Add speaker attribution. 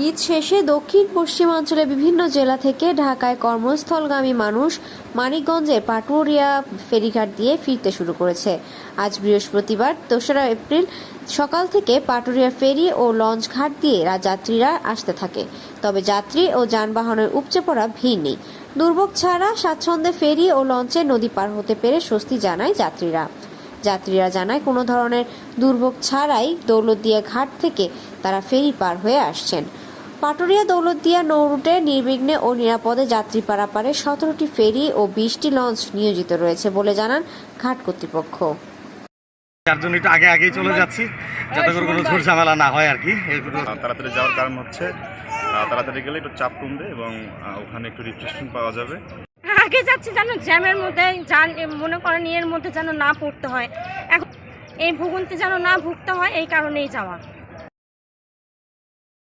Speaker 1: ঈদ শেষে দক্ষিণ পশ্চিমাঞ্চলে বিভিন্ন জেলা থেকে ঢাকায় কর্মস্থলগামী মানুষ মানিকগঞ্জের পাটুরিয়া ফেরিঘাট দিয়ে ফিরতে শুরু করেছে। আজ বৃহস্পতিবার, দোসরা এপ্রিল, সকাল থেকে পাটুরিয়া ফেরি ও লঞ্চ ঘাট দিয়ে যাত্রীরা আসতে থাকে। তবে যাত্রী ও যানবাহনের উপচে পড়া ভিড় নেই। দুর্ভোগ ছাড়া স্বাচ্ছন্দ্যে ফেরি ও লঞ্চে নদী পার হতে পেরে স্বস্তি জানায় যাত্রীরা। যাত্রীরা জানায়, কোনো ধরনের দুর্ভোগ ছাড়াই দৌলতদিয়া ঘাট থেকে তারা ফেরি পার হয়ে আসছেন। পাটুরিয়া দৌলতদিয়া নৌরুটে নির্বিঘ্নে ও নিরাপদে যাত্রী পারাপারে সতেরোটি ফেরি ও বিশটি লঞ্চ নিয়োজিত রয়েছে বলে জানান ঘাট কর্তৃপক্ষ।
Speaker 2: যার জন্য একটু আগে আগেই চলে যাচ্ছি। যাতে করে কোনো ঝুট ঝামেলা না হয় আর কি।
Speaker 3: তাড়াতাড়ি যাওয়ার কারণ হচ্ছে তাড়াতাড়ি গেলে একটু চাপ কমবে এবং ওখানে একটু রিফ্রেশমেন্ট পাওয়া যাবে।
Speaker 4: আগে যাচ্ছি যেন জ্যামের মধ্যে মনে করেন এর মধ্যে যেন না পড়তে হয়। এখন এই ভুগন্তি যেন না ভুগতে হয় এই কারণেই যাওয়া।